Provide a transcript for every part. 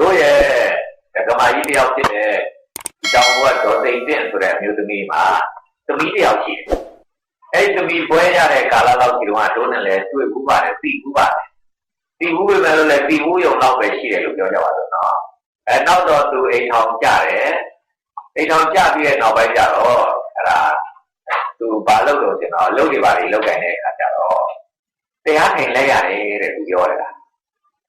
တို့ရဲ့ကမာကြီးတယောက်ဖြစ်တဲ့တောင်ဘတ်ဒေါ်သိမ့်တင်ဆိုတဲ့အမျိုးသမီးမှာသမီးတယောက်ရှိတယ်အဲ့ဒီသမီးပွဲရတဲ့ကာလလောက်ဒီတော့တို့နဲ့လည်းတွေ့ဘူးပါတယ်သိဘူးပါတယ်သိဘူးပဲလို့လည်းသိဘူးရုံတော့ပဲရှိတယ်လို့ပြောကြပါတော့နော်အဲနောက်တော့သူအိမ်ထောင်ကြတယ်အိမ်ထောင်ကြပြီးတဲ့နောက်ပိုင်းကျတော့အဲ့ဒါသူဘာလုပ်လို့ကျွန်တော်လုပ်နေပါလေလုပ်နိုင်တဲ့အခါကျတော့တရားထိုင်လဲရတယ်တဲ့သူပြောတယ်။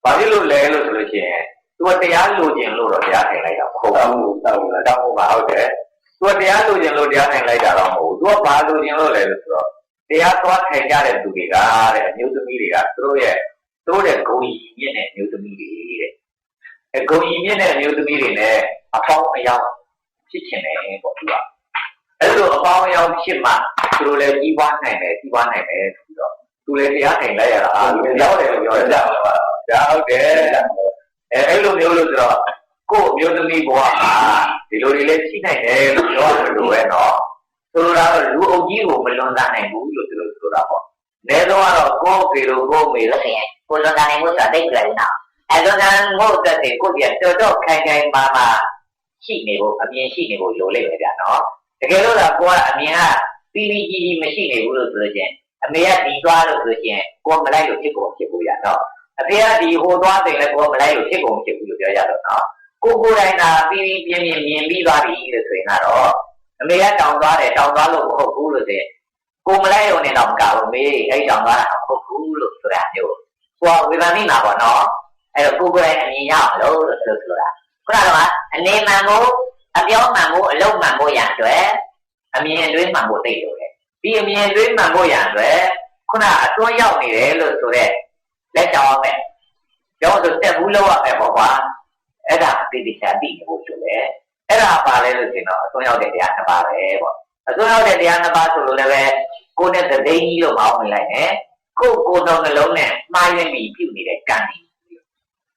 ဘာဖြစ်လို့လဲလို့ဆိုလို့ရှိရင် သူကတရားလိုချင်လို့တော့တရားထိုင်လိုက်တာမဟုတ်ဘူး။တောင်းတာတောင်းပါဟုတ်တယ်။သူကတရားလိုချင်လို့တရားထိုင်လိုက်တာတော့မဟုတ်ဘူး။သူကဘာလိုချင်လို့လဲလို့ဆိုတော့တရားသွားထိုင်ကြတဲ့သူတွေကတဲ့အမျိုးသမီးတွေကသူတို့ရဲ့သူတို့ရဲ့ဂုဏ်ကြီးမြင့်တဲ့အမျိုးသမီးတွေတဲ့။အဲဂုဏ်ကြီးမြင့်တဲ့အမျိုးသမီးတွေနဲ့အပေါင်းအယောင်ဖြစ်ချင်တယ်ပေါ့သူက။အဲ့လိုအပေါင်းအယောင်ဖြစ်မှသူတို့လည်းကြီးပွားနိုင်တယ်ကြီးပွားနိုင်တယ်ဆိုပြီးတော့သူလည်းတရားထိုင်လိုက်ရတာလူရောက်တယ်လို့ပြောရကြပါလား။ဒါဟုတ်တယ်။ အဲအဲ့လိုမျိုးလို့ဆိုတော့ကို့အမျိုးသမီးဘဝမှာဒီလိုတွေလည်းရှိနိုင်တယ်လို့ပြောရတယ်လို့ပဲနော်။ဆိုလိုတာကလူအုပ်ကြီးကိုမလွန်ဆန်နိုင်ဘူးလို့ဒီလိုဆိုတာပေါ့။နေတော့ကတော့ကိုယ့်ကေလို့ကိုယ့်မေလို့ဆိုရင်ကိုလွန်တာနိုင်မှုဆိုတာတိတ်ကြတယ်နော်အဲလွန်တာမှုအတွက်ကိုကိုပြန်တော်တော်ခိုင်ခိုင်မာမာရှိနေဖို့အမြင်ရှိနေဖို့လိုလိမ့်မယ်ဗျာနော်တကယ်လို့သာကိုကအမြင်ကပြီးပြီးကြီးကြီးမရှိနေဘူးလို့ဆိုလို့ချင်းအမေကဒီသွားလို့ဆိုချင်းကိုမလိုက်လို့ဖြစ်ကုန်ဖြစ်ဘူးရနော် အဖေကဒီဟိုသွားတယ်လည်းကိုမလိုက်လို့ဖြစ်ကုန်ဖြစ်ဘူးလို့ပြောရတော့နော်ကိုကိုယ်တိုင်သာပြီးပြီးပြင်းပြင်းမြင်ပြီးသွားပြီလို့ဆိုရင်ကတော့အမေကတောင်းသွားတယ်တောင်းသွားလို့မဟုတ်ဘူးလို့ဆိုရင်ကိုမလိုက်ရုံနဲ့တော့မကဘူးမေအဲ့တောင်းသွားတာမဟုတ်ဘူးလို့ဆိုတာမျိုးကိုကဝေဖန်မိမှာပေါ့နော်အဲ့တော့ကိုကိုယ်တိုင်အမြင်ရအောင်လို့လို့ဆိုတာခုနကတော့အနေမှန်ကိုအပြောမှန်ကိုအလုံးမှန်ကိုရန်အတွက်အမြင်အတွင်းမှန်ကိုသိလို့တယ်ဒီအမြင်အတွင်းမှန်ကိုရန်အတွက်ခုနအတွန်းရောက်နေတယ်လို့ဆိုတော့ လက်ကြောင်းပဲကျောင်းဆိုတက်ဘူးလောက်ရမယ်ပေါ့ကွာအဲ့ဒါတိတိကျကျသိနေဖို့ဆိုလေအဲ့ဒါပါလဲလို့ရှင်တော့အတွန်းရောက်တဲ့တရားနှစ်ပါးပဲပေါ့အတွန်းရောက်တဲ့တရားနှစ်ပါးဆိုလို့လည်းပဲကိုယ်နဲ့သတိကြီးလို့မအောင်မလိုက်နဲ့ကိုယ်ကိုယ်တော်နှလုံးနဲ့မှားရမိပြုနေတဲ့ကံကြီး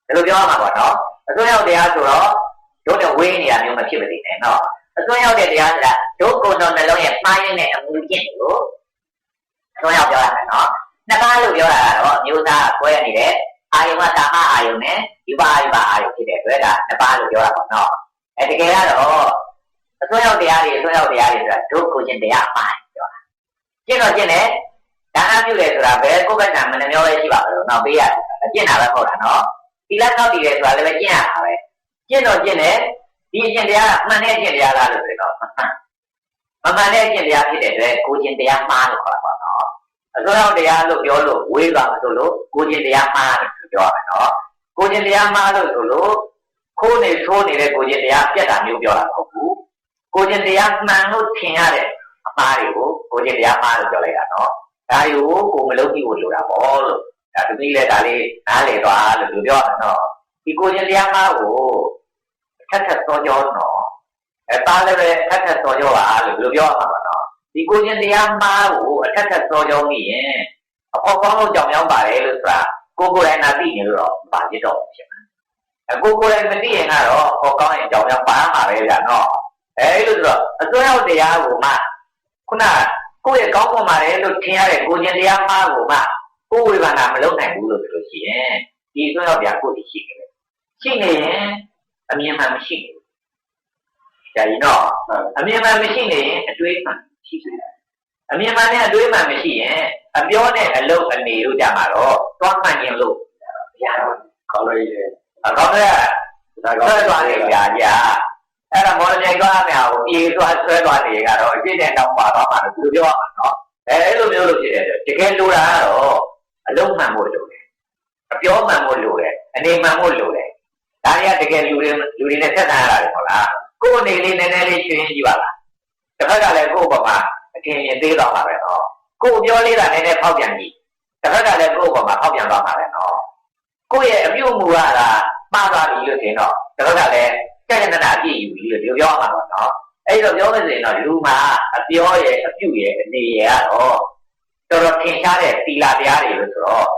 ဒါလိုပြောရမှာပေါ့နော်အတွန်းရောက်တရားဆိုတော့တို့နဲ့ဝေးနေတာမျိုးမဖြစ်ပါသေးနဲ့နော်အတွန်းရောက်တဲ့တရားဆိုတာတို့ကိုယ်တော်နှလုံးရဲ့မှားရတဲ့အမှုကျင့်ကိုအတွန်းရောက်ပြောရမယ်နော် နှစ်ပါးလို့ပြောတာကတော့မျိုးသားကွဲနေတဲ့အာယုံကတာမအာယုံနဲ့ဒီပါဒီပါအာယုံဖြစ်တဲ့အတွက်ဒါနှစ်ပါးလို့ပြောတာပေါ့နော်အဲတကယ်ကတော့အစွမ်းရောက်တရားတွေအစွမ်းရောက်တရားတွေဆိုတာဒုက္ခချင်းတရားပါပြောတာကျင့်တော့ကျင့်တယ်ဒါနပြုတယ်ဆိုတာဘယ်ကိုယ်ကတည်းကမနှမျောပဲရှိပါလို့တော့ပေးရတယ်ကျင့်တာပဲဟုတ်တာနော်ဒီလက်တော့တည်တယ်ဆိုတာလည်းပဲကျင့်ရတာပဲကျင့်တော့ကျင့်တယ်ဒီအကျင့်တရားမှန်တဲ့အကျင့်တရားလားလို့ဆိုတော့မမှန်မမှန်တဲ့အကျင့်တရားဖြစ်တဲ့အတွက်ကိုကျင့်တရားမှားလို့ခေါ်တာပေါ့နော် အစွမ်းရောက်တရားလို့ပြောလို့ဝေးပါမလို့လို့ကိုကျင့်တရားမှားတယ်လို့ပြောရမယ်နော်ကိုကျင့်တရားမှားလို့ဆိုလို့ခိုးနေသိုးနေတဲ့ကိုကျင့်တရားပြတ်တာမျိုးပြောတာမဟုတ်ဘူးကိုကျင့်တရားမှန်လို့ထင်ရတဲ့အမှားတွေကိုကိုကျင့်တရားမှားလို့ပြောလိုက်တာနော်ဒါတွေကိုကိုမလုပ်ကြည့်ဖို့လိုတာပေါ့လို့ဒါတတိလည်းဒါလေးနားလေသွားလို့ပြောရမယ်နော်ဒီကိုကျင့်တရားမှားကိုထက်ထက်စောကြောနော်အဲတားလည်းပဲထက်ထက်စောကြောပါလို့ပြောရမှာပါနော် ဒီကိုကျင့်တရားမှားကိုအထက်ထက်စောကြောမိရင်အဖော်ကောင်းလို့ကြောင်ရောက်ပါတယ်လို့ဆိုတာကိုကိုယ်တိုင်နာသိနေလို့တော့ပါကြတော့ဖြစ်မှာအကိုကိုယ်တိုင်မသိရင်ကတော့ဟောကောင်းရင်ကြောင်ရောက်ပါမှာပဲဗျာနော်အဲလိုဆိုတော့အစွမ်းရောက်တရားကိုမှခုနကိုယ့်ရဲ့ကောင်းပုံပါတယ်လို့ထင်ရတဲ့ကိုကျင်တရားမှားကိုမှကိုယ်ဝေဘာနာမလုပ်နိုင်ဘူးလို့ဆိုလို့ရှိရင်ဒီအစွမ်းရောက်တရားကိုယ်တည်ရှိနေတယ်ရှိနေရင်အမြင်မှမရှိဘူးကြာရင်တော့အမြင်မှမရှိနေရင်အတွေးမှ ရှိနေတယ်အမြင်မှနဲ့အတွေးမှမရှိရင်အပြောနဲ့အလုပ်အနေတို့ကြမှာတော့တွားမှန်ခြင်းလို့ရတော့ကောင်းလိုက်တယ်အကောင်းတဲ့ဒါဆွဲသွားနေကြကြအဲ့ဒါမော်လမြိုင်သွားမယ်ဟိုပြေးသွားဆွဲသွားနေကတော့အပြည့်နဲ့တော့ပါသွားမှာလို့ပြောရမှာနော်အဲအဲ့လိုမျိုးလို့ဖြစ်တယ်တကယ်လိုတာကတော့အလုံးမှန်ဖို့လိုတယ်အပြောမှန်ဖို့လိုတယ်အနေမှန်ဖို့လိုတယ်ဒါတွေကတကယ်လူတွေလူတွေနဲ့ဆက်ဆံရတာလေဟုတ်လားကိုယ်အနေလေးနည်းနည်းလေးရှင်းကြည့်ပါလား တစ်ဖက်ကလည်းကိုယ့်ဘမှာအထင်မြင်သေးတော့မှာပဲနော်ကိုယ်ပြောလေးတာနည်းနည်းဖောက်ပြန်ကြည့်တစ်ဖက်ကလည်းကိုယ့်ဘမှာဖောက်ပြန်သွားမှာပဲနော်ကိုယ့်ရဲ့အပြုအမူကလားမှားသွားပြီလို့ထင်တော့တစ်ဖက်ကလည်းကြက်ကြက်နနာအပြည့်ယူပြီးလို့ပြောရမှာပေါ့နော်အဲ့တော့ပြောလို့ဆိုရင်တော့လူမှာအပြောရဲ့အပြုရဲ့အနေရဲ့ကတော့တော်တော်ထင်ရှားတဲ့သီလတရားတွေလို့ဆိုတော့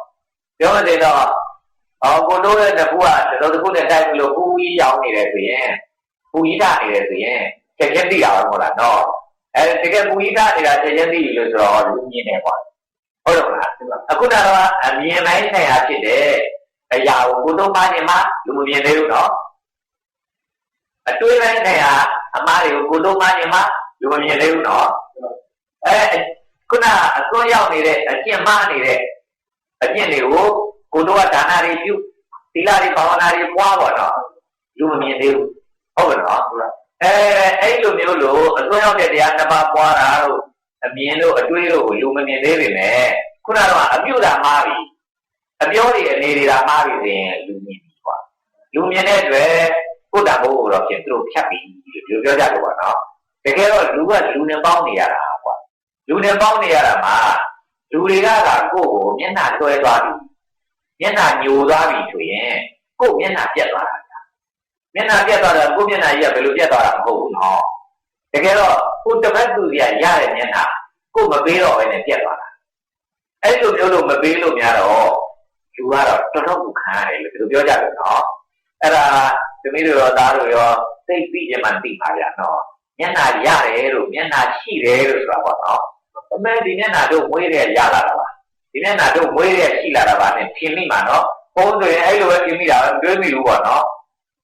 ပြောလို့ဆိုတော့အော်ကိုတို့ရဲ့တပူကတော်တစ်ခုနဲ့တိုက်ပြီးလို့ပူကြီးရောင်းနေတယ်ဆိုရင်ပူကြီးထနေတယ်ဆိုရင် ချက်ချင်းသိတာပဲဟုတ်လားနော်အဲတကယ်ပူကြီးထနေတာချက်ချင်းသိပြီလို့ဆိုတော့လူမြင်တယ်ပေါ့ဟုတ်တော့လားအခုတော့အမြင်ပိုင်းဆိုင်ရာဖြစ်တယ်အရာကိုကိုတော့မှနေမှလူမမြင်သေးဘူးနော်အတွေးတိုင်းနဲ့ဟာအမားတွေကိုကိုတော့မှနေမှလူမမြင်သေးဘူးနော်အဲခုနအစွန်းရောက်နေတဲ့အကျင့်မှားနေတဲ့အကျင့်တွေကိုကိုတော့ကဒါနာတွေပြုသီလတွေဘာဝနာတွေပွားပါတော့လူမမြင်သေးဘူးဟုတ်ကဲ့နော် အဲအဲ့လိုမျိုးလို့အစွန်းရောက်တဲ့တရားနှစ်ပါးပွားတာတို့အမြင်တို့အတွေးတို့လူမမြင်သေးပေမဲ့ခုနကအပြုတာမှားပြီအပြောတွေအနေတွေကမှားပြီဆိုရင်လူမြင်ပြီကွာလူမြင်တဲ့အတွက်ကိုယ်တံမိုးကိုတော့ပြင်သူတို့ဖြတ်ပြီးလို့ပြောကြတယ်ပေါ့နော်တကယ်တော့လူကလူနဲ့ပေါင်းနေရတာကွာလူနဲ့ပေါင်းနေရတာမှာလူတွေကကကိုယ့်ကိုမျက်နှာတွဲသွားပြီမျက်နှာညိုသွားပြီဆိုရင်ကိုယ့်မျက်နှာပြတ်သွားတာ မျက်နှာပြတ်သွားတာကိုယ့်မျက်နှာကြီးကဘယ်လိုပြတ်သွားတာမဟုတ်ဘူးနော်တကယ်တော့ကိုယ်တစ်ပတ်သူကြီးရတဲ့မျက်နှာကိုယ်မပေးတော့ဘဲနဲ့ပြတ်သွားတာအဲ့လိုမျိုးလို့မပေးလို့များတော့လူကတော့တော်တော်ကိုခံရတယ်လို့ဒီလိုပြောကြတယ်နော်အဲ့ဒါသမီးတို့ရောသားတို့ရောသိပြီးကြမှသိပါရနော်မျက်နှာရတယ်လို့မျက်နှာရှိတယ်လို့ဆိုတာပေါ့နော်အမေဒီမျက်နှာတို့မွေးတဲ့ရလာတာပါဒီမျက်နှာတို့မွေးတဲ့ရှိလာတာပါနဲ့ပြင်မိမှာနော်ဘုန်းဆိုရင်အဲ့လိုပဲပြင်မိတာပဲတွေးမိလို့ပေါ့နော်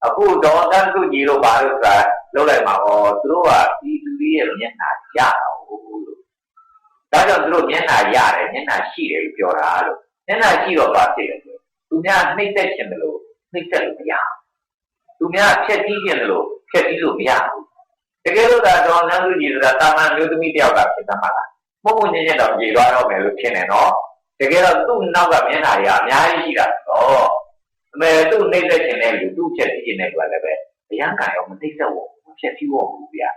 အခုတော့တန်းသူကြီးတို့ပါလို့ဆိုတာလောက်လိုက်မှာဩသူတို့ကဒီလူကြီးရဲ့မျက်နှာရတာဟုတ်လို့ဒါကြောင့်သူတို့မျက်နှာရတယ်မျက်နှာရှိတယ်လို့ပြောတာလို့မျက်နှာရှိတော့ပါဖြစ်တယ်သူများနှိမ့်သက်ခြင်းမလို့နှိမ့်သက်လို့မရသူများဖြက်တီးခြင်းလို့ဖြက်တီးလို့မရဘူးတကယ်လို့သာတော့နန်းသူကြီးဆိုတာတာမန်မျိုးသမီးတယောက်ကဖြစ်သမှာလားမဟုတ်ဘူးညင်ညင်တော့ကြေသွားတော့မယ်လို့ထင်တယ်နော်တကယ်တော့သူ့နောက်ကမျက်နှာတွေကအများကြီးရှိတာတော့ အမေသူ့နှိမ့်သက်ခြင်းနဲ့လူသူ့ဖြက်တီးခြင်းနဲ့တွေ့လည်းပဲအရန်ကံရောမနှိမ့်သက်ဘူးဖြက်တီးဖို့ဘူးဗျာ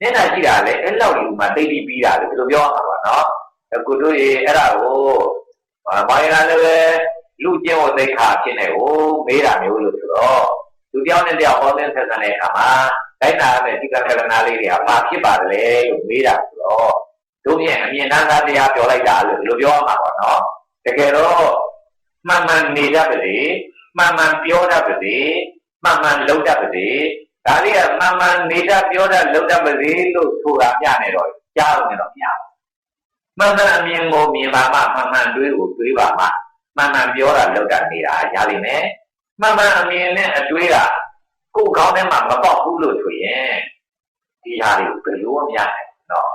မျက်နှာရှိတာလေအဲ့လောက်လူမှတိတ်ပြီးပြီးတာလို့ဘယ်လိုပြောရမှာပါနော်အခုတို့ရေအဲ့ဒါကိုမိုင်းလာလည်းပဲလူကျင့်ဝတ်သိက္ခာဖြစ်နေကိုမေးတာမျိုးလို့ဆိုတော့လူတယောက်နဲ့တယောက်ဟောတဲ့ဆက်ဆံတဲ့အခါမှာလိုက်နာရမယ့်ဒီကကရဏလေးတွေကဘာဖြစ်ပါလဲလို့မေးတာဆိုတော့တို့မြင်အမြင်တမ်းသားတရားပြောလိုက်တာလို့ဒီလိုပြောရမှာပေါ့နော်တကယ်တော့မှန်မှန်နေတတ်ပါလေ မှန်မှန်ပြောတတ်ပါလေမှန်မှန်လုပ်တတ်ပါလေဒါလေးကမှန်မှန်နေတတ်ပြောတတ်လုပ်တတ်ပါလေလို့ဆိုတာပြနေတော့ကြားလို့တော့မရဘူးမှန်မှန်အမြင်ကိုမြင်ပါမှမှန်မှန်တွေးကိုတွေးပါမှမှန်မှန်ပြောတာလုပ်တတ်နေတာရလိမ့်မယ်မှန်မှန်အမြင်နဲ့အတွေးကကိုယ်ကောင်းထဲမှာမပေါက်ဘူးလို့ဆိုရင်ဒီဟာတွေကိုဘယ်လိုမှမရနိုင်ဘူးเนาะ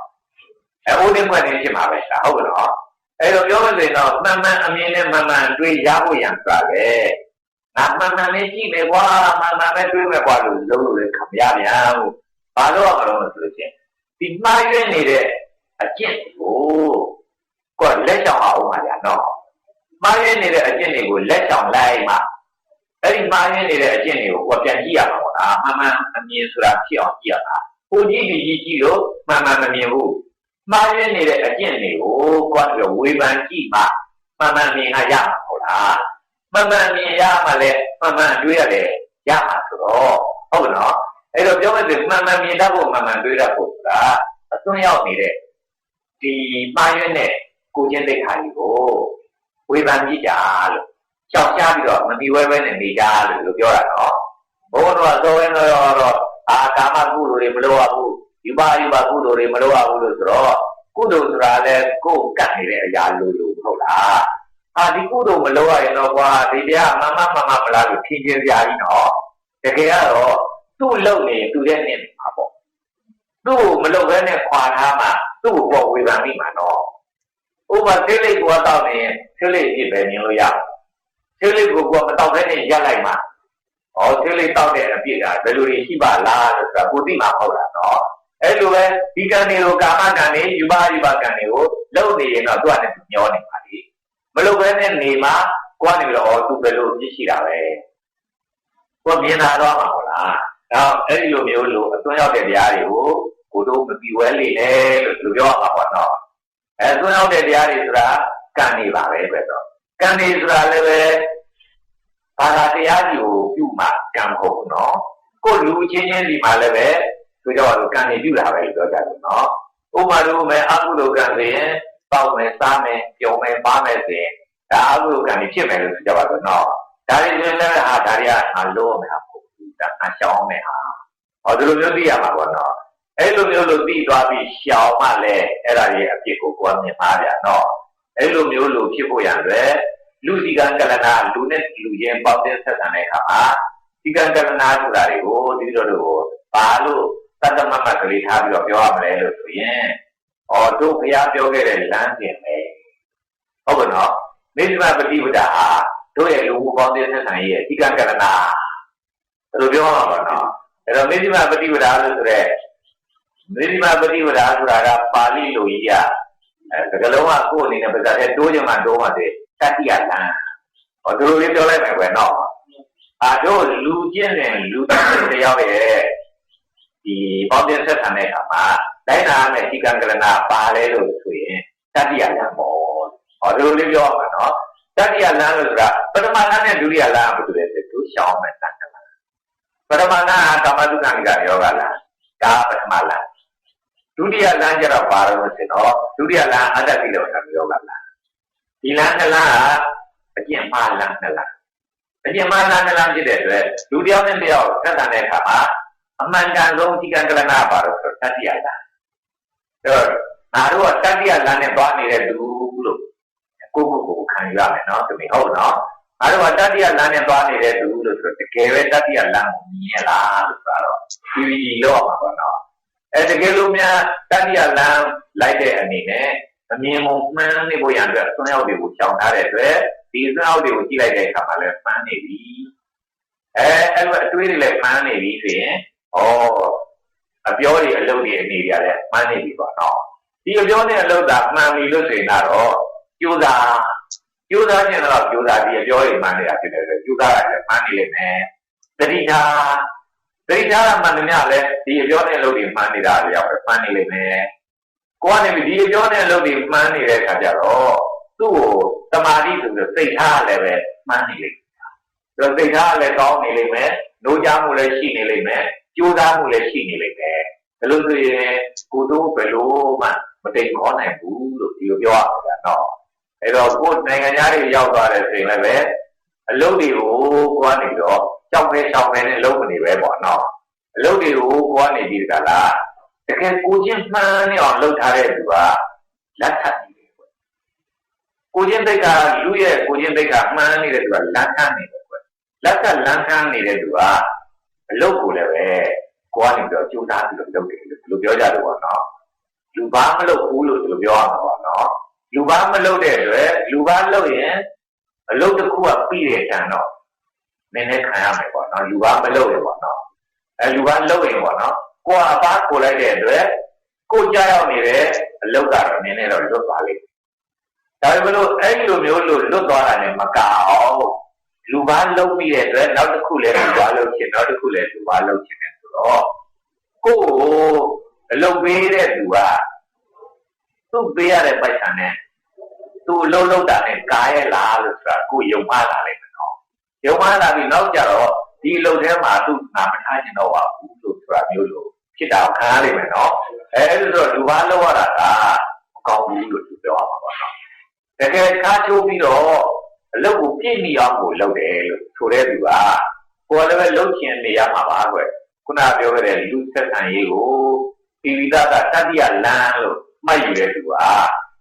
အဲဦးနေမွက်နေဖြစ်မှာပဲဒါဟုတ်ကဲ့နော်အဲလိုပြောလို့ဆိုရင်တော့မှန်မှန်အမြင်နဲ့မှန်မှန်တွေးရဖို့ရန်ဆိုတာပဲ ငါမှန်မှန်လေးကြည့်မယ်ကွာမှန်မှန်ပဲတွေးမယ်ကွာလို့လုံးလို့လည်းခမရပြန်ဘူးဘာလို့ရမလို့ဆိုလို့ချင်းဒီမှားရွေးနေတဲ့အကျင့်ကိုကိုယ်လက်ဆောင်အောင်ပါဗျာနော်မှားရွေးနေတဲ့အကျင့်တွေကိုလက်ဆောင်လိုက်မှအဲ့ဒီမှားရွေးနေတဲ့အကျင့်တွေကိုကိုယ်ပြန်ကြည့်ရမှာပေါ့လားမှန်မှန်အမြင်ဆိုတာဖြစ်အောင်ကြည့်ရတာကိုကြည့်ပြီးကြည့်ကြည့်လို့မှန်မှန်မမြင်ဘူးမှားရွေးနေတဲ့အကျင့်တွေကိုကိုယ်ကဝေဖန်ကြည့်မှမှန်မှန်မြင်ရရမှာဟုတ်လား မှန်မှန်မြင်ရမှလည်းမှန်မှန်တွေးရတယ်ရမှာဆိုတော့ဟုတ်ကဲ့နော်အဲ့တော့ပြောမယ်ဆိုမှန်မှန်မြင်တတ်ဖို့မှန်မှန်တွေးတတ်ဖို့ဆိုတာအသွင်ရောက်နေတဲ့ဒီမှားရွေးတဲ့ကိုချင်းသိက္ခာကြီးကိုဝေဖန်ကြည့်ကြလို့ရှောက်ရှားပြီးတော့မပြီးဝဲဝဲနဲ့နေကြလို့ပြောတာနော်ဘုန်းတော်သောဝင်းတော်တော့အာကာမကုသိုလ်တွေမလုပ်ရဘူးယူပါယူပါကုသိုလ်တွေမလုပ်ရဘူးလို့ဆိုတော့ကုသိုလ်ဆိုတာလည်းကိုယ်ကတ်နေတဲ့အရာလို့လို့ဟုတ်လား အာဒီကုသိုလ်မလုပ်ရရင်တော့ကွာဒီတရားမမမမမလားလို့ထင်ချင်းစရာကြီးနော်တကယ်ကတော့သူ့လုံနေသူတဲ့နေမှာပေါ့သူ့မလုပ်ဘဲနဲ့ခွာထားမှသူ့ကိုပေါ့ဝေဖန်မိမှာနော်ဥပမာသေးလေးကိုတောက်နေရင်သေးလေးပြည့်ပဲမြင်လို့ရသေးလေးကိုကမတောက်ဘဲနဲ့ရက်လိုက်မှဩသေးလေးတောက်တဲ့အပြည့်ကဘယ်လိုရှိပါလားလို့ဆိုတာကိုသိမှာမဟုတ်လားနော်အဲ့လိုပဲဒီကံတွေကိုကာမကံတွေယူပါယူပါကံတွေကိုလုပ်နေရင်တော့သူကလည်းညောနေပါလေ မလုပ်ဘဲနဲ့နေမှာကိုကနေပြီးတော့ဩသူဘယ်လိုပြည့်ရှိတာပဲကိုမြင်လာတော့မှာဟုတ်လားတော့အဲ့ဒီလိုမျိုးလို့အသွင်ရောက်တဲ့တရားတွေကိုကိုတို့မပြီးဝဲလေလေလို့သူပြောမှာပေါ့နော်အဲသွင်ရောက်တဲ့တရားတွေဆိုတာကံနေပါပဲပဲတော့ကံနေဆိုတာလည်းပဲဘာသာတရားကြီးကိုပြုမှကံဟုတ်နော်ကိုလူချင်းချင်းဒီမှာလည်းပဲဆိုကြတော့ကံနေပြုတာပဲလို့ပြောကြတယ်နော်ဥပမာတို့မယ်အကုသိုလ်ကံဆိုရင် တောက်မယ်စားမယ်ပြုံမယ်ပါမယ်ဆိုရင်ဒါအကုသိုလ်ကံကြီးဖြစ်မယ်လို့ဆိုကြပါတော့နော်ဒါတွေဆိုရင်လည်းဟာဒါတွေကငါလို့မယ်ဟာပုံဘူးဒါငါရှောင်းမယ်ဟာဟောဒီလိုမျိုးသိရမှာပေါ့နော်အဲ့လိုမျိုးလို့သိသွားပြီးရှောင်းမှလည်းအဲ့ဒါရဲ့အဖြစ်ကိုကိုယ်မြင်ပါဗျာနော်အဲ့လိုမျိုးလို့ဖြစ်ဖို့ရံအတွက်လူစီကံကလနာလူနဲ့လူချင်းပေါင်းတဲ့ဆက်ဆံတဲ့အခါမှာစီကံကလနာဆိုတာတွေကိုဒီလိုလိုဘာလို့သတ္တမမကလေးထားပြီးတော့ပြောရမလဲလို့ဆိုရင် ဩတို့ဘုရားပြောခဲ့တဲ့လမ်းပြင်ပဲဟုတ်ကဲ့နော်မိစ္ဆမပฏิပဒါဟာတို့ရဲ့လူမှုပေါင်းတဲ့ဆက်ဆံရေးရဲ့စီကံကလနာဘယ်လိုပြောရမှာပါနော်အဲ့တော့မိစ္ဆမပฏิပဒါလို့ဆိုရဲမိစ္ဆမပฏิပဒါဆိုတာကပါဠိလိုကြီးကအဲဒါကလုံးကကိုယ်အနေနဲ့ပါဇာတဲ့တိုးကြမှာတိုးမှတဲ့တတိယလမ်းဟောသူတို့လေးပြောလိုက်မယ်ကွယ်နော်အာတို့လူချင်းနဲ့လူချင်းတယောက်ရဲ့ဒီပေါင်းတဲ့ဆက်ဆံတဲ့အခါမှာ တိုင်းနာနဲ့ဒီကံကရဏပါလဲလို့ဆိုရင်တတိယလမ်းပေါ့ဟောသူတို့လေးပြောမှာနော်တတိယလမ်းလို့ဆိုတာပထမလမ်းနဲ့ဒုတိယလမ်းကဘယ်လိုလဲသူရှောင်းမယ်တန်ကလမ်းပထမလမ်းကကာမတုကံကယောဂလမ်းဒါပထမလမ်းဒုတိယလမ်းကျတော့ပါတော့ဆိုတော့ဒုတိယလမ်းအတ္တတိလောကယောဂလမ်းဒီလမ်းနှစ်လမ်းကအကျင့်မှားလမ်းနှစ်လမ်းအကျင့်မှားလမ်းနှစ်လမ်းဖြစ်တဲ့အတွက်လူတစ်ယောက်နဲ့တစ်ယောက်သက်သာတဲ့အခါမှာအမှန်ကန်ဆုံးဒီကံကလနာပါတော့ဆိုတတိယလမ်း အဲတော့ငါတို့ကတတိယလမ်းနဲ့သွားနေတဲ့လူလို့ကိုယ့်ကိုယ်ကိုခံယူရမယ်နော်သူမဟုတ်နော်ငါတို့ကတတိယလမ်းနဲ့သွားနေတဲ့လူလို့ဆိုတကယ်ပဲတတိယလမ်းကိုမြင်ရလားလို့ဆိုတော့ PVD လောက်မှာပေါ့နော်အဲတကယ်လို့များတတိယလမ်းလိုက်တဲ့အနေနဲ့အမြင်မမှန်နေဖို့ရတဲ့ဆွမ်းရောက်တွေကိုရှောင်ထားတဲ့အတွက်ဒီဆွမ်းရောက်တွေကိုကြည့်လိုက်တဲ့အခါမှာလည်းမှန်နေပြီအဲအဲ့လိုအတွေးတွေလည်းမှန်နေပြီဆိုရင်ဩ အပြောတွေအလုပ်တွေအနေတွေလည်းမှန်နေပြီပေါ့နော်ဒီအပြောနဲ့အလုပ်သာမှန်ပြီလို့ဆိုရင်တော့ကြိုးစားကြိုးစားခြင်းတော့ကြိုးစားဒီအပြောတွေမှန်နေတာဖြစ်တယ်ဆိုကြိုးစားရတယ်မှန်နေလိမ့်မယ်တတိယတတိယမှန်တယ်များလဲဒီအပြောနဲ့အလုပ်တွေမှန်နေတာတွေရောက်မှန်နေလိမ့်မယ်ကိုကနေဒီအပြောနဲ့အလုပ်တွေမှန်နေတဲ့အခါကျတော့သူ့ကိုတမာတိဆိုပြီးစိတ်ထားလည်းပဲမှန်နေလိမ့် မယ်။ဒါစိတ်ထားလည်းကောင်းနေလိမ့်မယ်။နှိုးချမှုလည်းရှိနေလိမ့်မယ်။ကြိုးစားမှုလည်းရှိနေလိမ့်မယ်။ဒါလို့ဆိုရင်ကိုတို့ဘယ်လိုမှမတိမ်ခေါ်နိုင်ဘူးလို့ဒီလိုပြောရမှာနော်။အဲတော့ကိုနိုင်ငံသားတွေရောက်သွားတဲ့ဆိုရင်လည်းပဲအလုပ်တွေကိုကိုကနေတော့ကြောက်ပဲရှောင်ပဲနဲ့လုပ်မနေပဲပေါ့နော်။အလုပ်တွေကိုကိုကနေပြီးကြလားတကယ်ကိုချင်းမှန်းနေအောင်လုပ်ထားတဲ့သူကလက်ထပ်နေတယ်ကွကိုချင်းသိက္ခာလူရဲ့ကိုချင်းသိက္ခာမှန်းနေတဲ့သူကလက်ထပ်နေတယ်ကွ လက်ထပ်လမ်းခန်းနေတဲ့သူကအလုပ်ကိုလည်းပဲကိုကနေပြီးတော့ကြိုးစားပြီးတော့လုပ်တယ်လို့ပြောကြတယ်ပေါ့နော်လူဘာမလုပ်ဘူးလို့ဒီလိုပြောရမှာပေါ့နော်လူဘာမလုပ်တဲ့အတွက်လူဘာလုပ်ရင်အလုပ်တစ်ခုကပြီးတဲ့တန်တော့နည်းနည်းခံရမယ်ပေါ့နော်လူဘာမလုပ်ရင်ပေါ့နော်အဲလူဘာလုပ်ရင်ပေါ့နော်ကိုကအပားကိုလိုက်တဲ့အတွက်ကိုကြောက်ရောက်နေတဲ့အလုပ်ကတော့နည်းနည်းတော့လွတ်သွားလိမ့်မယ်ဒါပေမဲ့လို့အဲ့ဒီလိုမျိုးလို့လွတ်သွားတာနဲ့မကအောင် လူဘာလုပ်ပြီးတဲ့အတွက်နောက်တစ်ခုလည်းလူဘာလုပ်ချင်နောက်တစ်ခုလည်းလူဘာလုပ်ချင်တယ်ဆိုတော့ကိုကိုအလုပ်ပေးတဲ့သူကသူ့ပေးရတဲ့ပိုက်ဆံနဲ့သူ့အလုပ်လုပ်တာနဲ့ကားရဲ့လားလို့ဆိုတာကိုယုံမှလာလိမ့်မယ်နော်ယုံမှလာပြီးနောက်ကြတော့ဒီအလုပ်ထဲမှာသူ့ငါမထားချင်တော့ပါဘူးလို့ဆိုတာမျိုးလို့ဖြစ်တာခံရလိမ့်မယ်နော်အဲအဲ့လိုဆိုလူဘာလောက်ရတာကမကောင်းဘူးလို့သူပြောရမှာပါနော်တကယ်ကားချိုးပြီးတော့ အလုပ်ကိုပြည့်မီအောင်ကိုလုပ်တယ်လို့ဆိုတဲ့သူကကိုယ်လည်းပဲလုပ်ချင်နေရမှာပါကွခုနပြောခဲ့တဲ့လူဆက်ဆံရေးကိုပိဝိဒကတတိယလမ်းလို့မှတ်ယူတဲ့သူက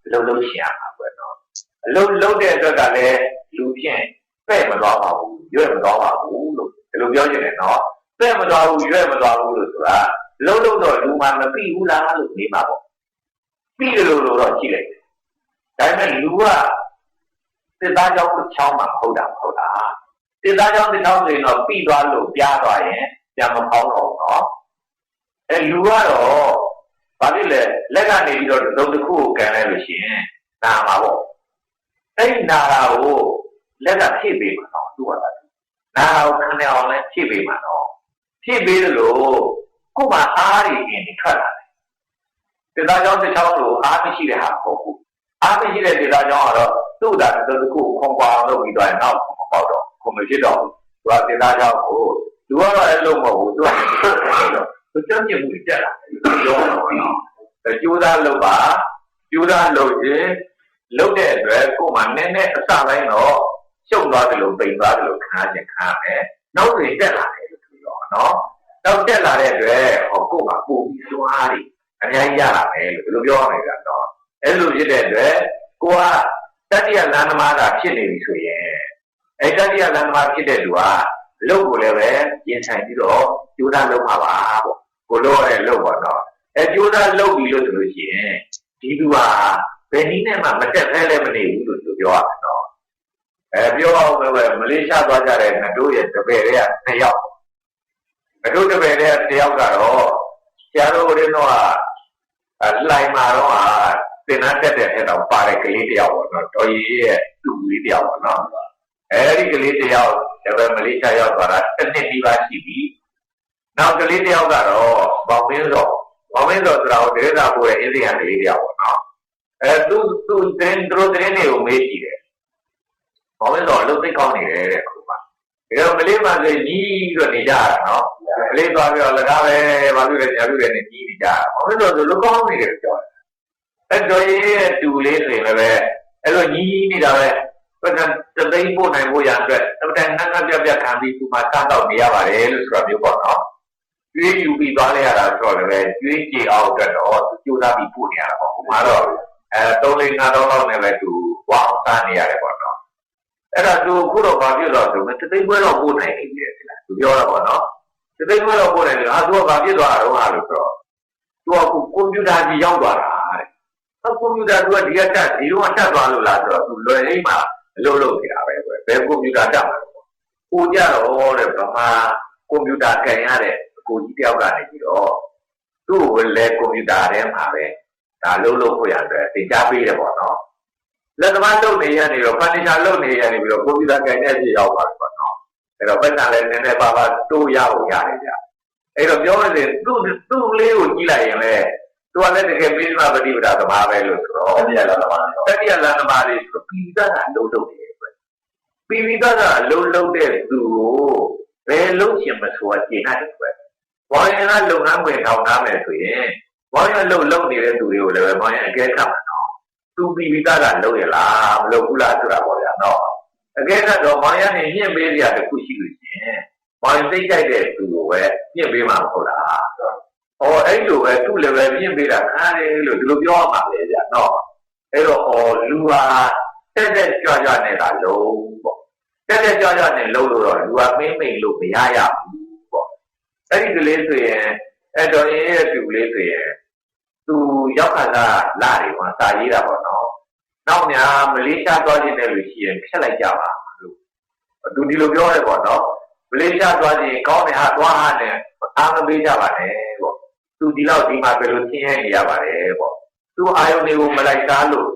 အလုပ်လုပ်ရှင်ရမှာကွနော်အလုပ်လုပ်တဲ့အတွက်ကလည်းလူဖြင့်ပဲ့မသွားပါဘူးရွက်မသွားပါဘူးလို့ဒီလိုပြောချင်တယ်နော်ပဲ့မသွားဘူးရွက်မသွားဘူးလို့ဆိုတာလုံးလုံးတော့လူမှမသိဘူးလားလို့နေမှာပေါ့ပြီးတယ်လို့တော့ကြည့်လိုက်တယ်ဒါပေမဲ့လူက စစ်သားကြောင့်ချောင်းမှာမဟုတ်တာမဟုတ်တာစစ်သားကြောင့်တစ်ချောင်းဆိုရင်တော့ပြီးသွားလို့ပြားသွားရင်ပြန်မပေါင်းတော့ဘူးနော်အဲလူကတော့ဘာဖြစ်လဲလက်ကနေပြီးတော့လုံတစ်ခုကိုကန်လိုက်လို့ရှိရင်နာမှာပေါ့အဲ့ဒီနာတာကိုလက်ကဖြည့်ပေးမှာတော့သူကနာတာကိုခံရအောင်လဲဖြည့်ပေးမှာတော့ဖြည့်ပေးတယ်လို့ကို့မှာအားရင်းနေထွက်လာတယ်။ဒေသကြောင့်တစ်ချောင်းလို့အားမရှိတဲ့ဟာမဟုတ်ဘူး။အားမရှိတဲ့ဒေသကြောင့်ကတော့ သူ့တာတစ်ခုခွန်ကွာအောင်လုပ်ပြီးတော့နောက်မပေါက်တော့ကိုမဖြစ်တော့ဘူး။သူကဒေသကြောင့်ကိုလူကတော့အဲ့လိုမဟုတ်ဘူး။သူကသူကြမ်းကြမှုတက်လာတယ်။ပြောတော့နော်။ကြိုးစားလုပ်ပါကြိုးစားလုပ်ရင်လုပ်တဲ့အတွက်ကို့မှာနည်းနည်းအစပိုင်းတော့ရှုံသွားတယ်လို့ပိန်သွားတယ်လို့ခံရခြင်းခံရမယ်။နောက်ဆိုတက်လာတယ်လို့ပြောနော်။နောက်တက်လာတဲ့အတွက်ဟောကို့မှာပုံပြီးစွားတွေအများကြီးရလာမယ်လို့ဒီလိုပြောရမယ်ဗျာနော်အဲ့လိုဖြစ်တဲ့အတွက်ကိုက တတိယလမ်းသမားသာဖြစ်နေပြီဆိုရင်အဲတတိယလမ်းမှာဖြစ်တဲ့လူကလုပ်ကိုလည်းပဲရင်ဆိုင်ပြီးတော့ကြိုးစားလုပ်မှာပါပေါ့ကိုလို့ရတဲ့လုပ်ပေါ့နော်အဲကြိုးစားလုပ်ပြီးလို့ဆိုလို့ရှိရင်ဒီလူဟာဘယ်နည်းနဲ့မှမတက်ဖဲလည်းမနေဘူးလို့သူပြောရမယ်နော်အဲပြောအောင်ပဲမလေးရှားသွားကြတဲ့ငတိုးရဲ့တပည့်တွေကနှစ်ယောက်ငတိုးတပည့်တွေကတစ်ယောက်ကတော့ဆရာတော်ရင်းတော့အလိုင်မာတော့ တင်နာတက်တဲ့အဲ့တော့ပါတဲ့ကလေးတယောက်ပေါ့နော်တော်ကြီးရဲ့သူ့လေးတယောက်ပေါ့နော်အဲဒီကလေးတယောက်ဒါပဲမလေးရှားရောက်သွားတာတစ်နှစ်ပြီးပါရှိပြီနောက်ကလေးတယောက်ကတော့ဘောင်မင်းစောဘောင်မင်းစောဆိုတာကိုဒေသပို့ရဲ့အင်းဒီယန်ကလေးတယောက်ပေါ့နော်အဲသူသူတင်သူတို့တင်နေကိုမေးကြည့်တယ်ဘောင်မင်းစောအလုပ်သိကောင်းနေတယ်တဲ့ခုမှဒါကမလေးမှဆိုကြီးတော့နေကြတာနော်ကလေးသွားပြီးတော့လကားပဲဘာဖြစ်လဲညာဖြစ်လဲနေကြီးနေကြတာဘောင်မင်းစောဆိုလူကောင်းနေတယ်ပြောတယ် အဲ့တော့ရဲ့တူလေးဆိုရင်လည်းအဲ့လိုကြီးနေတာပဲပဒံတသိန်းပို့နိုင်ဖို့ရအတွက်အတန်ငတ်ငတ်ပြပြခံပြီးသူမှတတ်တော့နေရပါတယ်လို့ဆိုတာမျိုးပေါ့နော်ကျွေးယူပြီးသွားလိုက်ရတာဆိုတော့လည်းကျွေးကြည့်အောင်အတွက်တော့သူကြိုးစားပြီးပို့နေရတာပေါ့ဟိုမှာတော့အဲ၃လေး၅တော့လောက်နဲ့ပဲသူဝအောင်စားနေရတယ်ပေါ့နော်အဲ့ဒါသူခုတော့ဘာဖြစ်တော့ဆိုမတသိန်းပွဲတော့ပို့နိုင်နေပြီလေသူပြောတာပေါ့နော်တသိန်းပွဲတော့ပို့နိုင်တယ်ဟာသူကဘာဖြစ်သွားတာတော့ဟာလို့ဆိုတော့သူကကွန်ပျူတာကြီးရောက်သွားတာ တဲ့ကွန်ပျူတာသူကဒီကတက်ဒီတော့တက်သွားလို့လားဆိုတော့သူလွယ်အိမ်မှာအလုပ်လုပ်နေတာပဲကွယ်ဘယ်ကွန်ပျူတာတက်မှာလဲပေါ့ကိုကြတော့တဲ့ဗမာကွန်ပျူတာကန်ရတဲ့အကိုကြီးတယောက်ကနေပြီးတော့သူ့ကိုလည်းကွန်ပျူတာထဲမှာပဲဒါလုပ်လို့ဖို့ရတဲ့သင်ကြားပေးတယ်ပေါ့နော်လက်သမားလုပ်နေရနေတော့ဖန်နီချာလုပ်နေရနေပြီးတော့ကွန်ပျူတာကန်တဲ့အဖြစ်ရောက်သွားပြီပေါ့နော်အဲ့တော့ဘက်ကလည်းနည်းနည်းပါးပါးတိုးရဖို့ရတယ်ဗျအဲ့တော့ပြောရရင်သူ့သူ့လေးကိုကြီးလိုက်ရင်လည်း သူကလည်းတကယ်မိမပฏิပဒါသမားပဲလို့ဆိုတော့တတိယလမ်းသမားတော့တတိယလမ်းသမားလေးဆိုပြီးသားကအလုံးလုံးနေပဲပြီးပြီးသားကအလုံးလုံးတဲ့သူကိုဘယ်လုံးချင်မဆိုအကျင့်ရတယ်ပဲဘောင်းရင်ကလုပ်ငန်းဝင်ထောင်ထားမယ်ဆိုရင်ဘောင်းရင်လုံးလုံးနေတဲ့သူတွေကိုလည်းပဲဘောင်းရင်အကဲခတ်မှာနော်သူပြီးပြီးသားကလုံးရလားမလုပ်ဘူးလားဆိုတာပေါ့ဗျာနော်အကဲခတ်တော့ဘောင်းရင်နေညှင့်ပေးစရာတစ်ခုရှိလို့ရှိရင်ဘောင်းရင်သိကြိုက်တဲ့သူကိုပဲညှင့်ပေးမှာမဟုတ်လား။ အော်အဲ့လိုပဲသူ့လည်းပဲပြင့်ပေးတာခါတယ်လို့ဒီလိုပြောရမှာလေကြာနော်။အဲ့တော့အော်လူဟာတက်တက်ကြွကြွနေတာလုံးပေါ့။တက်တက်ကြွကြွနေလုံးလို့တော့လူဟာမင်းမိန်လို့မရရဘူးပေါ့။အဲ့ဒီကလေးဆိုရင်အဲ့တော့ရေးရဲ့သူလေးဆိုရင်သူရောက်ခါကလာတယ်ကွာစာရေးတာပေါ့နော်။နောက်များမလေးရှားသွားခြင်းနဲ့လို့ရှိရင်ဖြတ်လိုက်ကြပါလို့သူဒီလိုပြောရဲပေါ့နော်။မလေးရှားသွားခြင်းကောင်းတယ်ဟာသွားဟာနဲ့အားမပေးကြပါနဲ့ပေါ့ သူဒီလောက်ဒီမှာဘယ်လိုသိရနေရပါလဲပေါ့သူအာယုန်တွေကိုမလိုက်စားလို့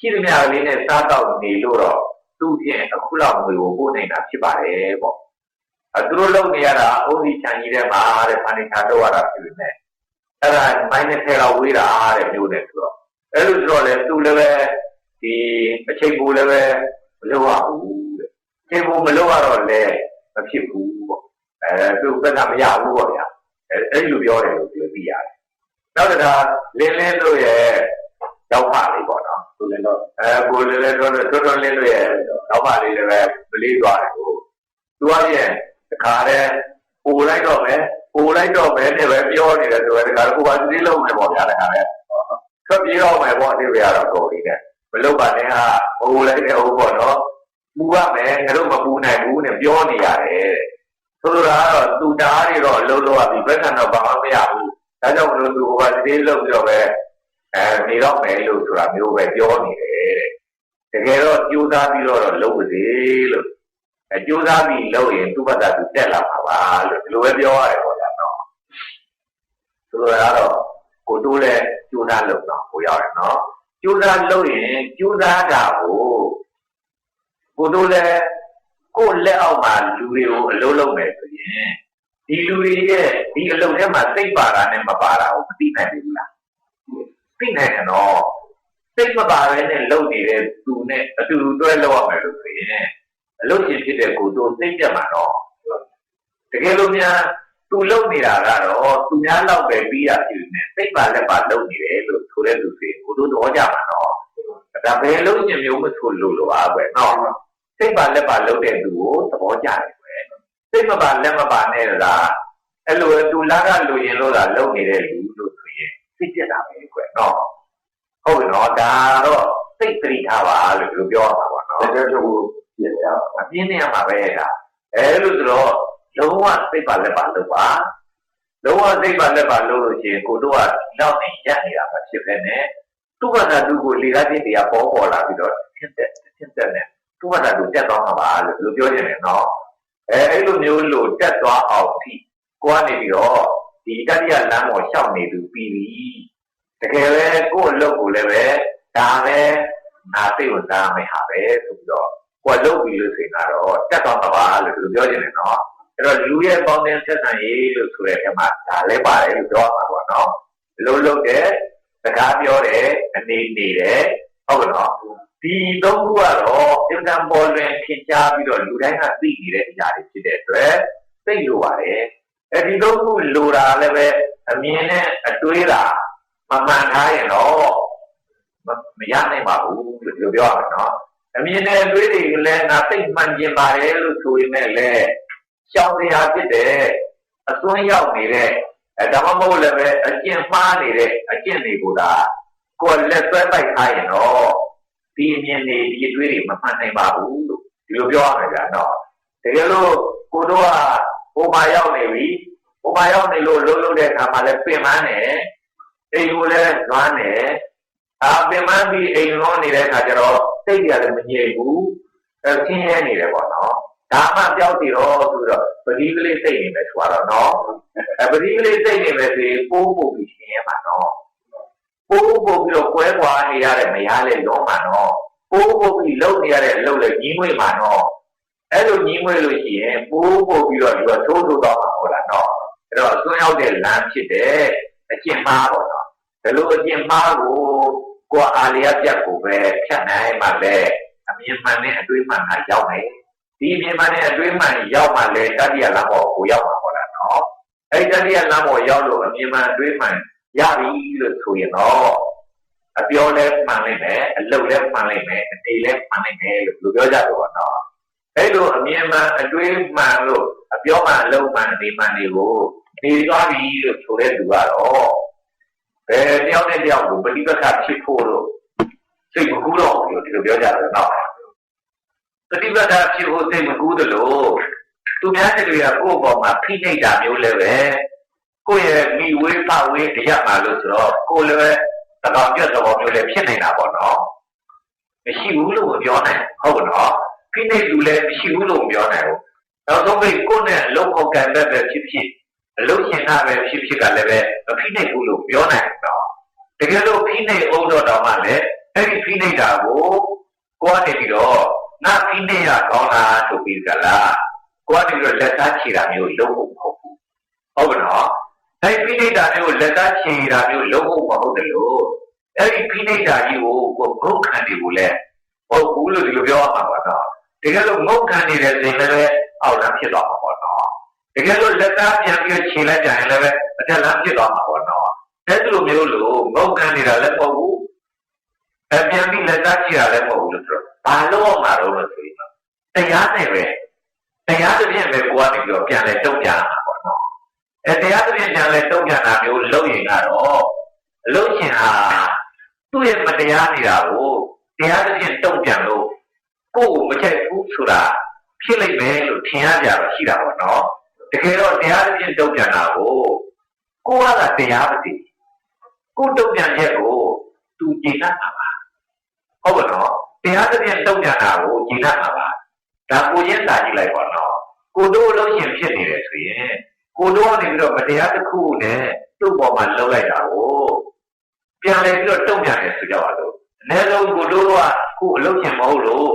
ရှိသမျှလေးနဲ့စားတော့နေလို့တော့သူ့ဖြင့်အခုလောက်ငွေကိုပို့နေတာဖြစ်ပါတယ်ပေါ့အဲသူတို့လုပ်နေရတာအုံးဒီချန်ကြီးထဲမှာတဲ့ဖန်နေချာလောက်ရတာဖြစ်နေတယ်အဲ့ဒါမိုင်းနဲ့ထဲလောက်ဝေးတာတဲ့မျိုးနဲ့ဆိုတော့အဲ့လိုဆိုတော့လေသူလည်းပဲဒီအချိန်ကိုလည်းပဲမလုပ်ရဘူးတဲ့အချိန်ကိုမလုပ်ရတော့လည်းမဖြစ်ဘူးပေါ့အဲသူဘက်ကမရဘူးပေါ့ဗျာ အဲအဲ့လိုပြောတယ်လို့ပြောသိရတယ်။နောက်တစ်ခါလင်းလင်းတို့ရဲ့ရောက်ပါလေးပေါ့နော်သူလည်းတော့။အဲကိုလင်းလင်းတို့တို့တို့လင်းတို့ရဲ့ရောက်ပါလေးလည်းပဲမလေးသွားတယ်ကို။သူကပြန်တခါတည်းပို့လိုက်တော့မယ်ပို့လိုက်တော့မယ်နဲ့ပဲပြောနေတယ်ဆိုတော့တခါကိုပါသိလုံးမယ်ပေါ့ဗျာတခါတည်း။ထွက်ပြေးတော့မယ်ပေါ့အသေးပဲကတော့ကိုလေးနဲ့မလုပ်ပါနဲ့ဟာပို့လိုက်တဲ့ဟုတ်ပေါ့နော်။ပူရမယ်ငါတို့မပူနိုင်ဘူးနဲ့ပြောနေရတယ်တဲ့ ဆိုလိုတာကတော့သူတားတွေတော့အလုံးလုံးရပြီဘက်ကတော့ဘာမှမရဘူးဒါကြောင့်မလို့သူဟိုကဒီလုံးပြီးတော့ပဲအဲနေတော့မယ်လို့ဆိုတာမျိုးပဲပြောနေတယ်တဲ့တကယ်တော့ကြိုးစားပြီးတော့လုပ်ပါစေလို့အဲကြိုးစားပြီးလုပ်ရင်သူ့ဘက်ကသူတက်လာမှာပါလို့ဒီလိုပဲပြောရတယ်ပေါ့ဗျာနော်ဆိုလိုတာကတော့ကိုတိုးလဲကြိုးစားလုပ်တော့ကိုရောက်ရနော်ကြိုးစားလုပ်ရင်ကြိုးစားတာကိုကိုတိုးလဲ ကိုယ့်လက်အောက်မှာလူတွေကိုအလုံးလုံးမယ်ဆိုရင်ဒီလူတွေရဲ့ဒီအလုံးထဲမှာစိတ်ပါတာနဲ့မပါတာကိုမသိနိုင်ဘူးလားသိနိုင်တယ်နော်စိတ်မပါဘဲနဲ့လုံနေတဲ့သူနဲ့အတူတူတွဲလောက်ရမယ်လို့ဆိုရင်အလုံးချင်းဖြစ်တဲ့ကိုယ်တို့စိတ်ပြတ်မှာတော့တကယ်လို့များသူလုံနေတာကတော့သူများလောက်ပဲပြီးရဖြစ်နေစိတ်ပါလက်ပါလုံနေတယ်လို့ဆိုတဲ့လူတွေကိုယ်တို့တော့ကြမှာတော့ဒါပဲလုံးချင်းမျိုးမဆိုလို့လို့ပါပဲနော် စိတ်ပါလက်ပါလုပ်တဲ့သူကိုသဘောကျတယ်ကွယ်စိတ်မပါလက်မပါနဲ့လားအဲ့လိုသူလာကလူရင်လို့သာလုပ်နေတဲ့လူလို့ဆိုရင်စိတ်ပြက်တာပဲကွယ်နော်ဟုတ်ပြီနော်ဒါတော့စိတ်တတိထားပါလို့ပြောရမှာပါနော်တကယ်တော့ဒီပြည့်ရအောင်အပြင်းနေရမှာပဲဒါအဲလို့ဆိုတော့လုံးဝစိတ်ပါလက်ပါလို့ပါလုံးဝစိတ်ပါလက်ပါလို့လို့ရှိရင်ကိုတို့ကနောက်နေရက်နေတာမဖြစ်ပဲနဲ့သူ့ဘာသာသူကိုလေကားချင်းတွေကပေါ်ပေါ်လာပြီးတော့ဖြစ်တဲ့ဖြစ်တဲ့နဲ့ သူ့ဘာသာသူတက်သွားမှာပါလို့လို့ပြောနေတယ်နော်အဲအဲ့လိုမျိုးလို့တက်သွားအောင်ဒီကိုကနေပြီးတော့ဒီတတိယလမ်းပေါ်ရှောက်နေသူပြီးပြီတကယ်ပဲကိုယ့်အလုပ်ကိုလည်းပဲဒါပဲငါစိတ်ဝင်စားမယ်ဟာပဲဆိုပြီးတော့ကိုယ်လုပ်ပြီးလို့ဆိုရင်ကတော့တက်သွားမှာပါလို့သူပြောနေတယ်နော်အဲ့တော့လူရဲ့ပေါင်းတဲ့ဆက်ဆံရေးလို့ဆိုတဲ့အမှာဒါလည်းပါတယ်လို့ပြောမှာပေါ့နော်လို့လုပ်တဲ့စကားပြောတယ်အနေနေတယ်ဟုတ်ကဲ့နော် ဒီသုံးခုကတော့အင်တန်ပေါ်လွင်ထင်ရှားပြီးတော့လူတိုင်းကသိနေတဲ့အရာတွေဖြစ်တဲ့အတွက်သိလို့ပါတယ်အဲဒီသုံးခုလိုတာလည်းပဲအမြင်နဲ့အတွေးတာမမှန်ထားရင်တော့မရနိုင်ပါဘူးလို့ပြောရမှာနော်အမြင်နဲ့အတွေးတွေလည်းငါသိမှန်ကျင်ပါတယ်လို့ဆိုရင်လည်းရှောင်းစရာဖြစ်တယ်အစွန်းရောက်နေတဲ့အဲဒါမှမဟုတ်လည်းပဲအကျင့်မှားနေတဲ့အကျင့်တွေကိုဒါကိုယ်လက်ဆွဲပိုက်ထားရင်တော့ ဒီအမြင်တွေဒီအတွေးတွေမမှန်နိုင်ပါဘူးလို့ဒီလိုပြောရမှာကြာနော်တကယ်လို့ကိုတို့ကဟိုမှာရောက်နေပြီဟိုမှာရောက်နေလို့လုံးလုံးတဲ့အခါမှာလည်းပြင်ပန်းနေအိမ်ကိုလည်းနွားနေအာပင်ပန်းပြီးအိမ်လုံးနေတဲ့အခါကျတော့စိတ်ကြလည်းမငြိမ်ဘူးအဲဆင်းရဲနေတယ်ပေါ့နော်ဒါမှပြောက်တည်တော့ဆိုတော့ပတိကလေးစိတ်နေမယ်ဆိုတော့နော်အဲပတိကလေးစိတ်နေမယ်ဆိုပိုးပို့ပြီးရှင်းရမှာနော် ပိုးပို့ပြီးတော့ကွဲကွာနေရတဲ့မရလေလုံးမှာနော်ပိုးပို့ပြီးလုံနေရတဲ့အလုပ်လေကြီးငွေမှာနော်အဲ့လိုကြီးငွေလို့ရှိရင်ပိုးပို့ပြီးတော့ဒီတော့ထိုးထိုးတော့မှာဟုတ်လားနော်အဲ့တော့အစွန်းရောက်တဲ့လမ်းဖြစ်တဲ့အကျင့်မှားပေါ့နော်ဒါလိုအကျင့်မှားကိုကိုယ်အာလျာပြတ်ကိုပဲဖြတ်နိုင်မှလည်းအမြင်မှန်နဲ့အတွေးမှန်ကရောက်မယ်ဒီအမြင်မှန်နဲ့အတွေးမှန်ရောက်မှလည်းတတိယလမ်းပေါ်ကိုရောက်မှာဟုတ်လားနော်အဲ့တတိယလမ်းပေါ်ရောက်လို့အမြင်မှန်အတွေးမှန် ရပြီလို့ဆိုရင်တော့အပြောလဲမှန်နိုင်မယ်အလုပ်လဲမှန်နိုင်မယ်အနေလဲမှန်နိုင်မယ်လို့လူပြောကြတယ်ပေါ့နော်အဲ့လိုအမြင်မှန်အတွေးမှန်လို့အပြောမှန်အလုပ်မှန်အနေမှန်တွေကိုနေသွားပြီလို့ဆိုတဲ့လူကတော့ဘယ်တယောက်နဲ့တယောက်ကိုပဋိပက္ခဖြစ်ဖို့လို့စိတ်မကူးတော့ဘူးလို့ဒီလိုပြောကြတယ်နော်ပဋိပက္ခဖြစ်ဖို့စိတ်မကူးသလိုသူများတွေကကိုယ့်ဘောမှာဖိနှိပ်တာမျိုးလည်းပဲ ကိုယ့်ရဲ့မိဝေးပဝေးတရားမှလို့ဆိုတော့ကိုယ်လည်းပဲသကောင်ပြတ်သဘောမျိုးလည်းဖြစ်နေတာပေါ့နော်မရှိဘူးလို့မပြောနိုင်ဟုတ်နော်ဖိနှိပ်လူလည်းမရှိဘူးလို့မပြောနိုင်ဘူးနောက်ဆုံးပိတ်ကိုယ့်နဲ့အလုံးအောင်ကန်တဲ့ပဲဖြစ်ဖြစ်အလုံးရှင်ကပဲဖြစ်ဖြစ်ကလည်းပဲမဖိနှိပ်ဘူးလို့ပြောနိုင်တော့တကယ်လို့ဖိနှိပ်အောင်တော့တော့မှလည်းအဲ့ဒီဖိနှိပ်တာကိုကိုယ်ကနေပြီးတော့ငါဖိနှိပ်ရကောင်းလားဆိုပြီးကြလားကိုယ်ကနေပြီးတော့လက်သားချီတာမျိုးလုံးဖို့မဟုတ်ဘူးဟုတ်ကဲ့နော် အဲ့ဒီဖိနှိပ်တာမျိုးလက်သားချီတာမျိုးလုံးဖို့မဟုတ်တယ်လို့အဲ့ဒီဖိနှိပ်တာကြီးကိုကိုယ်ဘုတ်ခံတယ်ကိုလည်းဟုတ်ဘူးလို့ဒီလိုပြောရမှာပါတော့တကယ်လို့ငုတ်ခံနေတဲ့စိတ်လည်းအောက်လမ်းဖြစ်သွားမှာပေါ့နော်တကယ်လို့လက်သားပြန်ပြီးခြေလိုက်ကြရင်လည်းအထက်လမ်းဖြစ်သွားမှာပေါ့နော်အဲ့ဒီလိုမျိုးလို့ငုတ်ခံနေတာလည်းမဟုတ်ဘူးအပြန်ပြီးလက်သားကြည့်ရလည်းမဟုတ်ဘူးလို့ဆိုတော့ဘာလို့မှတော့လို့ဆိုရင်တရားနဲ့ပဲတရားတစ်ပြည့်ပဲကိုကနေပြီးတော့ပြန်လဲတုံ့ပြန်တာပေါ့နော် အဲတရားတစ်ပြည့်ပြန်လဲတုံ့ပြန်တာမျိုးလုပ်ရင်ကတော့အလုပ်ရှင်ဟာသူ့ရဲ့မတရားနေတာကိုတရားတစ်ပြည့်တုံ့ပြန်လို့ကိုယ်ကိုမချက်ဘူးဆိုတာဖြစ်လိမ့်မယ်လို့ထင်ရကြတော့ရှိတာပေါ့နော်တကယ်တော့တရားတစ်ပြည့်တုံ့ပြန်တာကိုကိုယ်ကတရားမသိကိုယ်တုံ့ပြန်ချက်ကိုသူကြည်တတ်တာပါဟုတ်ပါတော့တရားတစ်ပြည့်တုံ့ပြန်တာကိုကြည်တတ်တာပါဒါကိုချင်းစာကြည့်လိုက်ပါတော့ကိုတို့လုံးရှင်ဖြစ်နေတယ်ဆိုရင် ကိုတို့ကနေပြီးတော့မတရားတစ်ခုနဲ့သူ့ပေါ်မှာလှုပ်လိုက်တာကိုပြန်လဲပြီးတော့တုံ့ပြန်တယ်ဆိုကြပါလို့အနည်းဆုံးကိုတို့ကခုအလုပ်ရှင်မဟုတ်လို့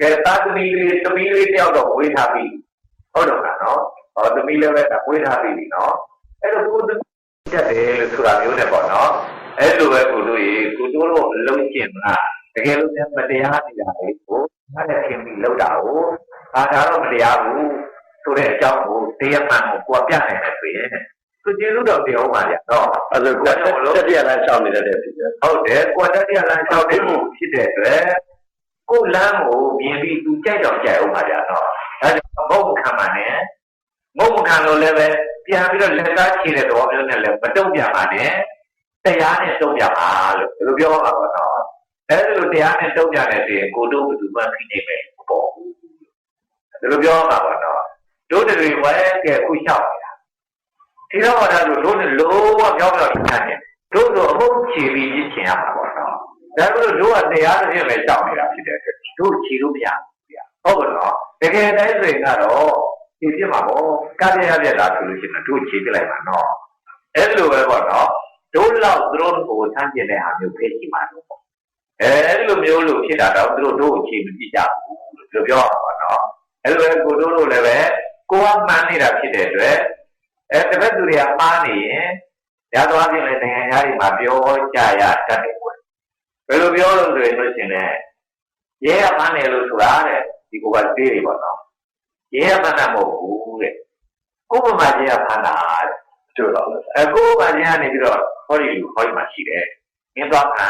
ကဲတာသမီးလေးသမီးလေးတယောက်တော့ဝေးထားပြီဟုတ်တော့လားနော်ဟောသမီးလည်းပဲဝေးထားပြီနော်အဲ့တော့ကိုတက်တယ်လို့ဆိုတာမျိုးနဲ့ပေါ့နော်အဲ့လိုပဲကိုတို့ရေကိုတို့တော့အလုံးကျင်လားတကယ်လို့မတရားနေတာလေကိုအဲ့ဒါခင်ပြီးလောက်တာကိုအာဒါတော့မတရားဘူးဆိုတဲ့အကြောင်းကို တရားမှန်ကိုကိုပြနိုင်တယ်ဆိုရင်သူကျေလို့တော့ပြောပါဗျာနော်အဲ့ဒါကိုတက်ပြလမ်းရှောင်းနေတဲ့တဲ့ဖြစ်တယ်ဟုတ်တယ်ကိုယ်တက်ရလမ်းလျှောက်တဲ့မှုဖြစ်တဲ့အတွက်ကိုယ်လမ်းကိုမြင်ပြီးသူကြိုက်တော့ကြိုက်အောင်ပါဗျာနော်ဒါကြောင့်ဘုံခံပါနဲ့ဘုံခံလို့လည်းပဲပြန်ပြီးတော့လက်သားချေတဲ့တော်မျိုးနဲ့လည်းမတုံ့ပြန်ပါနဲ့တရားနဲ့တုံ့ပြန်ပါလို့ဒီလိုပြောပါတော့နော်အဲ့ဒါလိုတရားနဲ့တုံ့ပြန်တဲ့ဆိုရင်ကိုတို့ဘယ်သူမှဖိနေမယ်ပေါ်ဘူးဒါလိုပြောမှာပေါ့နော် တို့တွေဝဲကဲဥလျှောက်နေတာဒီတော့ဘာလို့တို့နဲ့လုံးဝပြောင်းပြောင်းချမ်းနေတို့တို့အဟုတ်ချီပြီးကြီးချင်ရမှာပေါ့နော်ဒါလို့တို့ကတရားတစ်ပြည့်ပဲရှောက်နေတာဖြစ်တဲ့အတွက်တို့ချီလို့မရဘူးဗျာဟုတ်ပါတော့တကယ်တိုင်းဆိုရင်ကတော့ဒီဖြစ်မှာပေါ့ကားရရပြတာဆိုလို့ရှိရင်တို့ချီပြလိုက်ပါနော်အဲ့လိုပဲပေါ့နော်တို့လောက်သူတို့ကိုဆန်းကျင်တဲ့ဟာမျိုးဖိတ်ရှိမှာတော့ပေါ့အဲအဲ့လိုမျိုးလို့ဖြစ်တာတော့သူတို့တို့ချီမကြည့်ကြဘူးလို့ပြောရမှာပေါ့နော်အဲ့လိုပဲကိုတို့တို့လည်းပဲ ကိုကမှန်းနေတာဖြစ်တဲ့အတွက်အဲတစ်ဖက်သူတွေကမှားနေရင်ရသွားပြင်လည်းနိုင်ငံသားတွေမှာပြောကြရတတ်တယ်ကွယ်ဘယ်လိုပြောလို့ဆိုရင်လို့ရှင်လဲရဲရမှန်းတယ်လို့ဆိုတာတဲ့ဒီကိုကသေးတွေပေါ့နော်ရဲရမှန်းတာမဟုတ်ဘူးတဲ့ကိုယ်ပမာကြီးကမှန်းတာတဲ့တို့တော့လဲအကိုကညာနေပြီးတော့ဟောဒီလူဟောဒီမှာရှိတယ်။ငင်းသွားခံ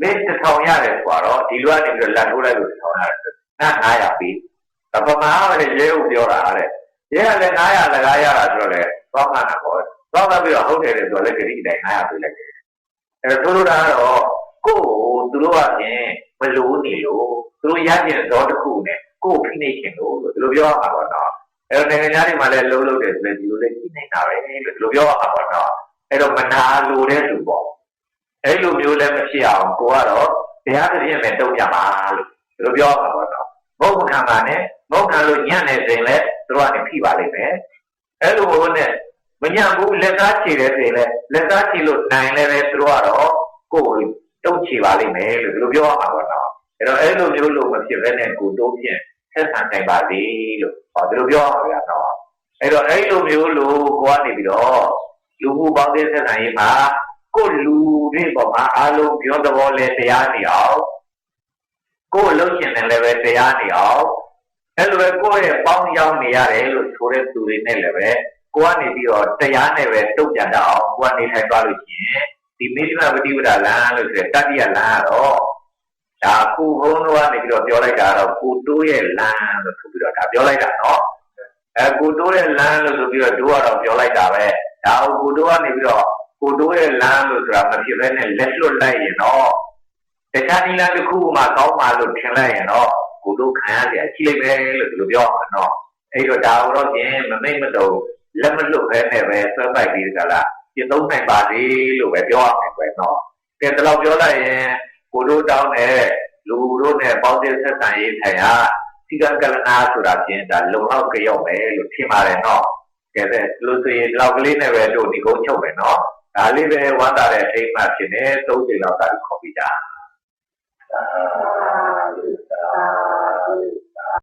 မင်းတစ်ထောင်ရတယ်ဆိုတော့ဒီလူကနေပြီးတော့လက်ထိုးလိုက်လို့တစ်ထောင်ရတယ်။နာ900ပြီ။ အပမာကလည်းရဲကိုပြောတာတဲ့။ရဲကလည်း900လကားရတာဆိုတော့လေသွားမှတာပေါ့။သွားမှပြီးတော့ဟုတ်တယ်လေဆိုတော့လည်းခရီးတိုင်း900ပြလိုက်တယ်။အဲဆိုလိုတာကတော့ကိုယ်ကိုသူတို့ကပြင်မလို့နေလို့သူတို့ရကျင်တော့တစ်ခုနဲ့ကိုယ်ဖိနေချင်လို့သူတို့ပြောရမှာပေါ့နော်။အဲ့တော့နိုင်ငံသားတွေမှာလည်းလုံးလုံးတယ်ဆိုရင်ဒီလိုလေးကြည့်နေတာပဲလို့ဒီလိုပြောရမှာပေါ့နော်အဲ့တော့မနာလိုတဲ့သူပေါ့အဲ့လိုမျိုးလည်းမဖြစ်အောင်ကိုကတော့တရားတစ်ပြည့်ပဲတုံ့ပြန်ပါလို့ဒီလိုပြောရမှာပေါ့နော်မဟုတ်မခံပါနဲ့ မဟုတ်ခံလို့ညံ့နေစဉ်လဲသူတို့ကနေဖိပါလိမ့်မယ်အဲ့လိုမျိုးနဲ့မညံ့ဘူးလက်သားချေတဲ့စဉ်လဲလက်သားချေလို့နိုင်လဲပဲသူတို့ကတော့ကိုယ်ကိုတုံ့ချပါလိမ့်မယ်လို့ဒီလိုပြောရမှာပေါ့နော်အဲ့တော့အဲ့လိုမျိုးလို့မဖြစ်ဘဲနဲ့ကိုတိုးဖြင့်ဆက်ဆံနိုင်ပါစေလို့ဟောဒီလိုပြောရမှာဗျာနော်အဲ့တော့အဲ့လိုမျိုးလို့ကိုကနေပြီးတော့လူမှုပေါင်းတဲ့ဆက်ဆံရေးမှာကိုလူတွေပေါ်မှာအားလုံးပြောသဘောလဲတရားနေအောင်ကိုလှုပ်ရှင်တယ်လည်းပဲတရားနေအောင် အဲ့လိုပဲကိုယ့်ရဲ့ပေါင်းရောက်နေရတယ်လို့ဆိုတဲ့သူတွေနဲ့လည်းပဲကိုကနေပြီးတော့တရားနဲ့ပဲတုတ်ပြန်တတ်အောင်ကိုကနေထိုင်သွားလို့ရှိရင်ဒီမိစ္ဆမပฏิဝဒလမ်းလို့ဆိုတဲ့တတိယလမ်းကတော့ဒါကုဘုံတို့ကနေပြီးတော့ပြောလိုက်တာတော့ကိုတိုးရဲ့လမ်းလို့ဆိုပြီးတော့ဒါပြောလိုက်တာနော်အဲကိုတိုးရဲ့လမ်းလို့ဆိုပြီးတော့တို့ကတော့ပြောလိုက်တာပဲဒါကိုကိုတိုးကနေပြီးတော့ကိုတိုးရဲ့လမ်းလို့ဆိုတာမဖြစ်ဘဲနဲ့လက်လွတ်လိုက်ရင်တော့တခြားနည်းလမ်းတစ်ခုမှကောင်းပါလို့ထင်လိုက်ရင်တော့ ကိုတိုးခံရကြရှိလိမ့်မယ်လို့ဒီလိုပြောမှာနော်အဲ့တော့ဒါတော့ပြင်မမိတ်မတုံလက်မလွတ်ခဲနဲ့ပဲဆွဲပိုက်ပြီးကြလားပြင်သုံးနိုင်ပါသေးလို့ပဲပြောရမယ်ကွယ်နော်ကဲဒီလောက်ပြောလိုက်ရင်ကိုတို့တောင်းတဲ့လူတို့နဲ့ပေါင်းတဲ့ဆက်ဆံရေးထိုင်ဟာသီကကလနာဆိုတာပြင်ဒါလုံအောင်ကြောက်မယ်လို့ထင်ပါတယ်နော်ကဲတဲ့လူဆိုရင်ဒီလောက်ကလေးနဲ့ပဲတို့ဒီကုန်းချုပ်မယ်နော်ဒါလေးပဲဝမ်းသာတဲ့အိမ်မှဖြစ်နေသုံးချိန်လောက်သာခေါ်ပြီးတာအာ Música